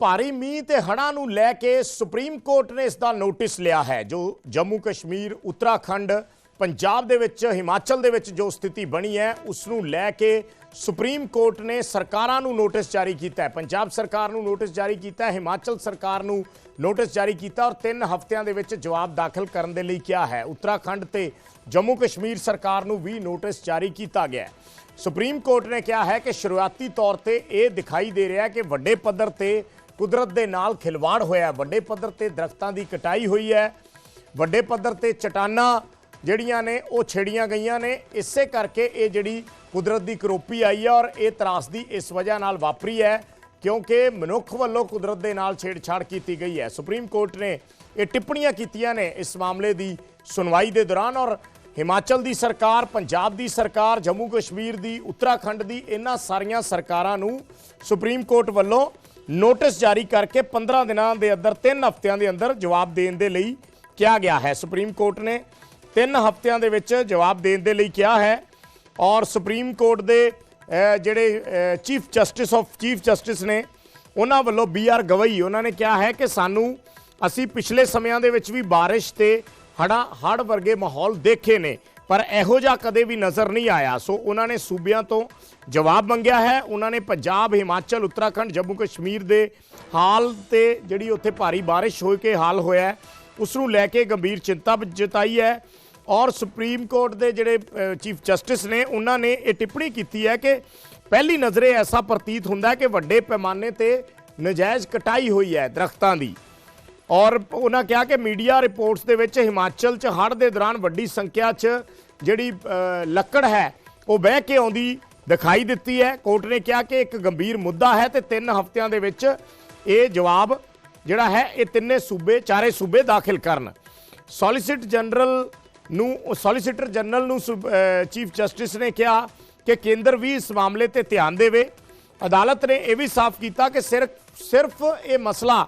ਭਾਰੀ ਮੀਂਹ ਤੇ ਹੜ੍ਹਾਂ ਨੂੰ ਲੈ ਕੇ ਸੁਪਰੀਮ ਕੋਰਟ ਨੇ ਇਸ ਦਾ ਨੋਟਿਸ ਲਿਆ ਹੈ, ਜੋ ਜੰਮੂ ਕਸ਼ਮੀਰ, ਉੱਤਰਾਖੰਡ, ਪੰਜਾਬ ਦੇ ਵਿੱਚ, ਹਿਮਾਚਲ ਦੇ ਵਿੱਚ ਜੋ ਸਥਿਤੀ ਬਣੀ ਹੈ, ਉਸ ਨੂੰ ਲੈ ਕੇ ਸੁਪਰੀਮ ਕੋਰਟ ਨੇ ਸਰਕਾਰਾਂ ਨੂੰ ਨੋਟਿਸ ਜਾਰੀ ਕੀਤਾ ਹੈ। ਪੰਜਾਬ ਸਰਕਾਰ ਨੂੰ ਨੋਟਿਸ ਜਾਰੀ ਕੀਤਾ ਹੈ, ਹਿਮਾਚਲ ਸਰਕਾਰ ਨੂੰ ਨੋਟਿਸ ਜਾਰੀ ਕੀਤਾ ਔਰ 3 ਹਫ਼ਤਿਆਂ ਦੇ ਵਿੱਚ ਜਵਾਬ ਦਾਖਲ ਕਰਨ ਦੇ ਲਈ ਕਿਹਾ ਹੈ। ਉੱਤਰਾਖੰਡ ਤੇ ਜੰਮੂ ਕਸ਼ਮੀਰ ਸਰਕਾਰ ਨੂੰ ਵੀ ਨੋਟਿਸ ਜਾਰੀ ਕੀਤਾ ਗਿਆ ਹੈ। ਸੁਪਰੀਮ ਕੋਰਟ ਨੇ ਕਿਹਾ ਹੈ ਕਿ ਸ਼ੁਰੂਆਤੀ ਤੌਰ ਤੇ ਇਹ ਦਿਖਾਈ ਦੇ ਰਿਹਾ ਹੈ ਕਿ ਵੱਡੇ ਪੱਧਰ ਤੇ ਕੁਦਰਤ ਦੇ ਨਾਲ ਖਿਲਵਾੜ ਹੋਇਆ ਵੱਡੇ ਪੱਧਰ ਤੇ ਦਰਖਤਾਂ ਦੀ ਕਟਾਈ ਹੋਈ ਹੈ। ਵੱਡੇ ਪੱਧਰ ਤੇ ਚਟਾਨਾਂ ਜਿਹੜੀਆਂ ਨੇ, ਉਹ ਛੇੜੀਆਂ ਗਈਆਂ ਨੇ। ਇਸੇ ਕਰਕੇ ਇਹ ਜਿਹੜੀ ਕੁਦਰਤ ਦੀ ਕਰੋਪੀ ਆਈ ਹੈ ਔਰ ਇਹ ਤਰਾਸਦੀ ਇਸ ਵਜ੍ਹਾ ਨਾਲ ਵਾਪਰੀ ਹੈ ਕਿਉਂਕਿ ਮਨੁੱਖ ਵੱਲੋਂ ਕੁਦਰਤ ਦੇ ਨਾਲ ਛੇੜਛਾੜ ਕੀਤੀ ਗਈ ਹੈ। ਸੁਪਰੀਮ ਕੋਰਟ ਨੇ ਇਹ ਟਿੱਪਣੀਆਂ ਕੀਤੀਆਂ ਨੇ ਇਸ ਮਾਮਲੇ ਦੀ ਸੁਣਵਾਈ ਦੇ ਦੌਰਾਨ ਔਰ ਹਿਮਾਚਲ ਦੀ ਸਰਕਾਰ, ਪੰਜਾਬ ਦੀ ਸਰਕਾਰ, ਜੰਮੂ ਕਸ਼ਮੀਰ ਦੀ, ਉੱਤਰਾਖੰਡ ਦੀ ਇਹਨਾਂ ਸਾਰੀਆਂ ਸਰਕਾਰਾਂ ਨੂੰ ਸੁਪਰੀਮ ਕੋਰਟ ਵੱਲੋਂ ਨੋਟਿਸ ਜਾਰੀ ਕਰਕੇ 15 ਦਿਨਾਂ ਦੇ ਅੰਦਰ 3 ਹਫ਼ਤਿਆਂ ਦੇ ਅੰਦਰ ਜਵਾਬ ਦੇਣ ਦੇ ਲਈ ਕਿਹਾ ਗਿਆ ਹੈ। ਸੁਪਰੀਮ ਕੋਰਟ ਨੇ 3 ਹਫ਼ਤਿਆਂ ਦੇ ਵਿੱਚ ਜਵਾਬ ਦੇਣ ਦੇ ਲਈ ਕਿਹਾ ਹੈ ਔਰ ਸੁਪਰੀਮ ਕੋਰਟ ਦੇ ਜਿਹੜੇ chief justice of, chief justice ਨੇ ਉਹਨਾਂ ਵੱਲੋਂ ਬੀ ਆਰ ਗਵਈ, ਉਹਨਾਂ ਨੇ ਕਿਹਾ ਹੈ ਕਿ ਸਾਨੂੰ ਅਸੀਂ ਪਿਛਲੇ ਸਮਿਆਂ ਦੇ ਵਿੱਚ ਵੀ ਬਾਰਿਸ਼ ਤੇ ਹੜਾ ਹੜ ਵਰਗੇ ਮਾਹੌਲ ਦੇਖੇ ਨੇ। ਪਰ ਇਹੋ ਜਿਹਾ ਕਦੇ ਵੀ ਨਜ਼ਰ ਨਹੀਂ ਆਇਆ। ਸੋ ਉਹਨਾਂ ਨੇ ਸੂਬਿਆਂ ਤੋਂ ਜਵਾਬ ਮੰਗਿਆ ਹੈ। ਉਹਨਾਂ ਨੇ ਪੰਜਾਬ ਹਿਮਾਚਲ ਉੱਤਰਾਖੰਡ ਜੰਮੂ ਕਸ਼ਮੀਰ ਦੇ ਹਾਲ ਤੇ ਜਿਹੜੀ ਉੱਥੇ ਭਾਰੀ ਬਾਰਿਸ਼ ਹੋਈ ਕੇ ਹਾਲ ਹੋਇਆ ਹੈ, ਉਸ ਨੂੰ ਲੈ ਕੇ ਗੰਭੀਰ ਚਿੰਤਾ ਜਤਾਈ ਹੈ। ਔਰ ਸੁਪਰੀਮ ਕੋਰਟ ਦੇ ਜਿਹੜੇ ਚੀਫ ਜਸਟਿਸ ਨੇ ਉਹਨਾਂ ਨੇ ਇਹ ਟਿੱਪਣੀ ਕੀਤੀ ਹੈ ਕਿ ਪਹਿਲੀ ਨਜ਼ਰੇ ਐਸਾ ਪ੍ਰਤੀਤ ਹੁੰਦਾ ਹੈ ਕਿ ਵੱਡੇ ਪੈਮਾਨੇ ਤੇ ਨਜਾਇਜ਼ ਕਟਾਈ ਹੋਈ ਹੈ ਦਰਖਤਾਂ ਦੀ। ਔਰ ਉਹਨਾਂ ਕਿਹਾ ਕਿ ਮੀਡੀਆ ਰਿਪੋਰਟਸ ਦੇ ਵਿੱਚ ਹਿਮਾਚਲ 'ਚ ਹੜ੍ਹ ਦੇ ਦੌਰਾਨ ਵੱਡੀ ਸੰਖਿਆ 'ਚ ਜਿਹੜੀ ਲੱਕੜ ਹੈ, ਉਹ ਬਹਿ ਕੇ ਆਉਂਦੀ ਦਿਖਾਈ ਦਿੱਤੀ ਹੈ। ਕੋਰਟ ਨੇ ਕਿਹਾ ਕਿ ਇੱਕ ਗੰਭੀਰ ਮੁੱਦਾ ਹੈ ਤੇ 3 ਹਫ਼ਤਿਆਂ ਦੇ ਵਿੱਚ ਇਹ ਜਵਾਬ ਜਿਹੜਾ ਹੈ, ਇਹ ਤਿੰਨੇ ਸੂਬੇ, ਚਾਰੇ ਸੂਬੇ ਦਾਖਲ ਕਰਨ। ਸੋਲਿਸਿਟ ਜਨਰਲ ਨੂੰ ਸੋਲਿਸਿਟਰ ਜਨਰਲ ਨੂੰ ਚੀਫ ਜਸਟਿਸ ਨੇ ਕਿਹਾ ਕਿ ਕੇਂਦਰ ਵੀ ਇਸ ਮਾਮਲੇ ਤੇ ਧਿਆਨ ਦੇਵੇ। ਅਦਾਲਤ ਨੇ ਇਹ ਵੀ ਸਾਫ਼ ਕੀਤਾ ਕਿ ਸਿਰਫ ਸਿਰਫ ਇਹ ਮਸਲਾ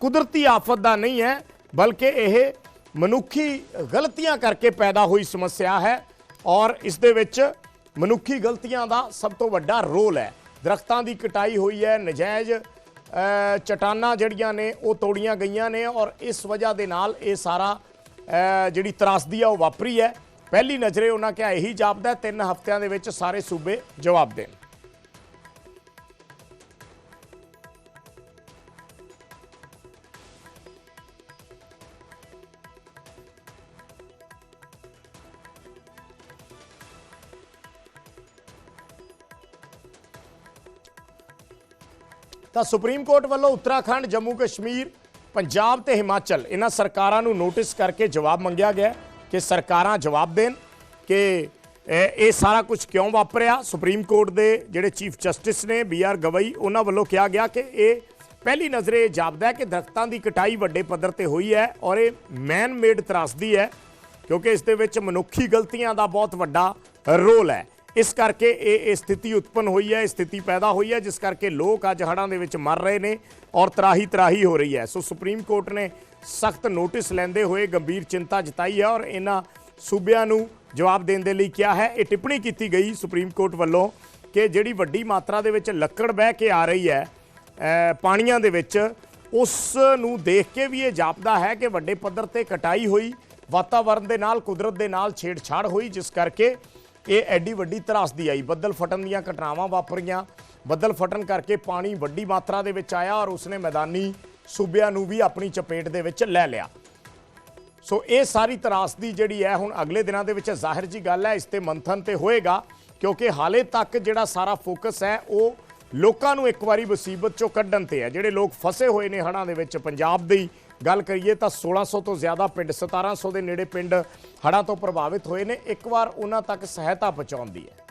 ਕੁਦਰਤੀ ਆਫਤ ਦਾ ਨਹੀਂ ਹੈ ਬਲਕਿ ਇਹ ਮਨੁੱਖੀ ਗਲਤੀਆਂ ਕਰਕੇ ਪੈਦਾ ਹੋਈ ਸਮੱਸਿਆ ਹੈ ਔਰ ਇਸ ਦੇ ਵਿੱਚ ਮਨੁੱਖੀ ਗਲਤੀਆਂ ਦਾ ਸਭ ਤੋਂ ਵੱਡਾ ਰੋਲ ਹੈ। ਦਰਖਤਾਂ ਦੀ ਕਟਾਈ ਹੋਈ ਹੈ ਨਜਾਇਜ਼ ਅ, ਚਟਾਨਾਂ ਜਿਹੜੀਆਂ ਨੇ ਉਹ ਤੋੜੀਆਂ ਗਈਆਂ ਨੇ ਔਰ ਇਸ ਵਜ੍ਹਾ ਦੇ ਨਾਲ ਇਹ ਸਾਰਾ ਜਿਹੜੀ ਤਰਾਸਦੀ ਆ ਉਹ ਵਾਪਰੀ ਹੈ। ਪਹਿਲੀ ਨਜ਼ਰੇ ਉਹਨਾਂ ਕਿਹਾ ਇਹੀ ਜਾਪਦਾ ਤਿੰਨ ਹਫ਼ਤਿਆਂ ਦੇ ਵਿੱਚ ਸਾਰੇ ਸੂਬੇ ਜਵਾਬ ਦੇਣ। ਤਾਂ ਸੁਪਰੀਮ ਕੋਰਟ ਵੱਲੋਂ ਉੱਤਰਾਖੰਡ, ਜੰਮੂ ਕਸ਼ਮੀਰ, ਪੰਜਾਬ ਤੇ ਹਿਮਾਚਲ ਇਹਨਾਂ ਸਰਕਾਰਾਂ ਨੂੰ ਨੋਟਿਸ ਕਰਕੇ ਜਵਾਬ ਮੰਗਿਆ ਗਿਆ ਕਿ ਸਰਕਾਰਾਂ ਜਵਾਬ ਦੇਣ ਕਿ ਇਹ ਇਹ ਸਾਰਾ ਕੁਝ ਕਿਉਂ ਵਾਪਰਿਆ? ਸੁਪਰੀਮ ਕੋਰਟ ਦੇ ਜਿਹੜੇ ਚੀਫ ਜਸਟਿਸ ਨੇ ਬੀ ਆਰ ਗਵਈ, ਉਹਨਾਂ ਵੱਲੋਂ ਕਿਹਾ ਗਿਆ ਕਿ ਇਹ ਪਹਿਲੀ ਨਜ਼ਰੇ ਇਹ ਜਾਪਦਾ ਹੈ ਕਿ ਦਰਖਤਾਂ ਦੀ ਕਟਾਈ ਵੱਡੇ ਪੱਧਰ ਤੇ ਹੋਈ ਹੈ ਔਰ ਇਹ ਮੈਨ ਮੇਡ ਤਰਾਸਦੀ ਹੈ ਕਿਉਂਕਿ ਇਸ ਦੇ ਵਿੱਚ ਮਨੁੱਖੀ ਗਲਤੀਆਂ ਦਾ ਬਹੁਤ ਵੱਡਾ ਰੋਲ ਹੈ। ਇਸ ਕਰਕੇ ਇਹ ਇਹ ਸਥਿਤੀ ਉਤਪੰਨ ਹੋਈ ਹੈ, ਇਹ ਸਥਿਤੀ ਪੈਦਾ ਹੋਈ ਹੈ, ਜਿਸ ਕਰਕੇ ਲੋਕ ਅੱਜ ਹੜ੍ਹਾਂ ਦੇ ਵਿੱਚ ਮਰ ਰਹੇ ਨੇ ਔਰ ਤਰਾਹੀ ਤਰਾਹੀ ਹੋ ਰਹੀ ਹੈ। ਸੋ ਸੁਪਰੀਮ ਕੋਰਟ ਨੇ ਸਖਤ ਨੋਟਿਸ ਲੈਂਦੇ ਹੋਏ ਗੰਭੀਰ ਚਿੰਤਾ ਜਤਾਈ ਹੈ ਔਰ ਇਹਨਾਂ ਸੂਬਿਆਂ ਨੂੰ ਜਵਾਬ ਦੇਣ ਦੇ ਲਈ ਕਿਹਾ ਹੈ। ਇਹ ਟਿੱਪਣੀ ਕੀਤੀ ਗਈ ਸੁਪਰੀਮ ਕੋਰਟ ਵੱਲੋਂ ਕਿ ਜਿਹੜੀ ਵੱਡੀ ਮਾਤਰਾ ਦੇ ਵਿੱਚ ਲੱਕੜ ਬਹਿ ਕੇ ਆ ਰਹੀ ਹੈ ਪਾਣੀਆਂ ਦੇ ਵਿੱਚ, ਉਸ ਨੂੰ ਦੇਖ ਕੇ ਵੀ ਇਹ ਜਾਪਦਾ ਹੈ ਕਿ ਵੱਡੇ ਪੱਧਰ ਤੇ ਕਟਾਈ ਹੋਈ ਵਾਤਾਵਰਣ ਦੇ ਨਾਲ, ਕੁਦਰਤ ਦੇ ਨਾਲ ਛੇੜਛਾੜ ਹੋਈ, ਜਿਸ ਕਰਕੇ ਇਹ ਐਡੀ ਵੱਡੀ ਤਰਾਸਦੀ ਆਈ। ਬੱਦਲ ਫਟਣ ਦੀਆਂ ਘਟਨਾਵਾਂ ਵਾਪਰੀਆਂ। ਬੱਦਲ ਫਟਣ ਕਰਕੇ ਪਾਣੀ ਵੱਡੀ ਮਾਤਰਾ ਦੇ ਵਿੱਚ ਆਇਆ ਔਰ ਉਸਨੇ ਮੈਦਾਨੀ ਸੂਬਿਆਂ ਨੂੰ ਵੀ ਆਪਣੀ ਚਪੇਟ ਦੇ ਵਿੱਚ ਲੈ ਲਿਆ। ਸੋ ਇਹ ਸਾਰੀ ਤਰਾਸਦੀ ਜਿਹੜੀ ਹੈ, ਹੁਣ ਅਗਲੇ ਦਿਨਾਂ ਦੇ ਵਿੱਚ ਜ਼ਾਹਿਰ ਜੀ ਗੱਲ ਹੈ, ਇਸ ਤੇ ਮੰਥਨ ਤੇ ਹੋਏਗਾ, ਕਿਉਂਕਿ ਹਾਲੇ ਤੱਕ ਜਿਹੜਾ ਸਾਰਾ ਫੋਕਸ ਹੈ, ਉਹ ਲੋਕਾਂ ਨੂੰ ਇੱਕ ਵਾਰੀ ਮੁਸੀਬਤ ਚੋਂ ਕੱਢਣ ਤੇ ਹੈ। ਜਿਹੜੇ ਲੋਕ ਫਸੇ ਹੋਏ ਨੇ ਹੜ੍ਹਾਂ ਦੇ ਵਿੱਚ, ਪੰਜਾਬ ਦੀ ਗੱਲ ਕਰੀਏ ਤਾਂ 1600 ਤੋਂ ਜ਼ਿਆਦਾ ਪਿੰਡ 1700 ਦੇ ਨੇੜੇ ਪਿੰਡ ਹੜ੍ਹਾਂ ਤੋਂ ਪ੍ਰਭਾਵਿਤ ਹੋਏ ਨੇ। ਇੱਕ ਵਾਰ ਉਹਨਾਂ ਤੱਕ ਸਹਾਇਤਾ ਪਹੁੰਚਾਉਂਦੀ ਹੈ।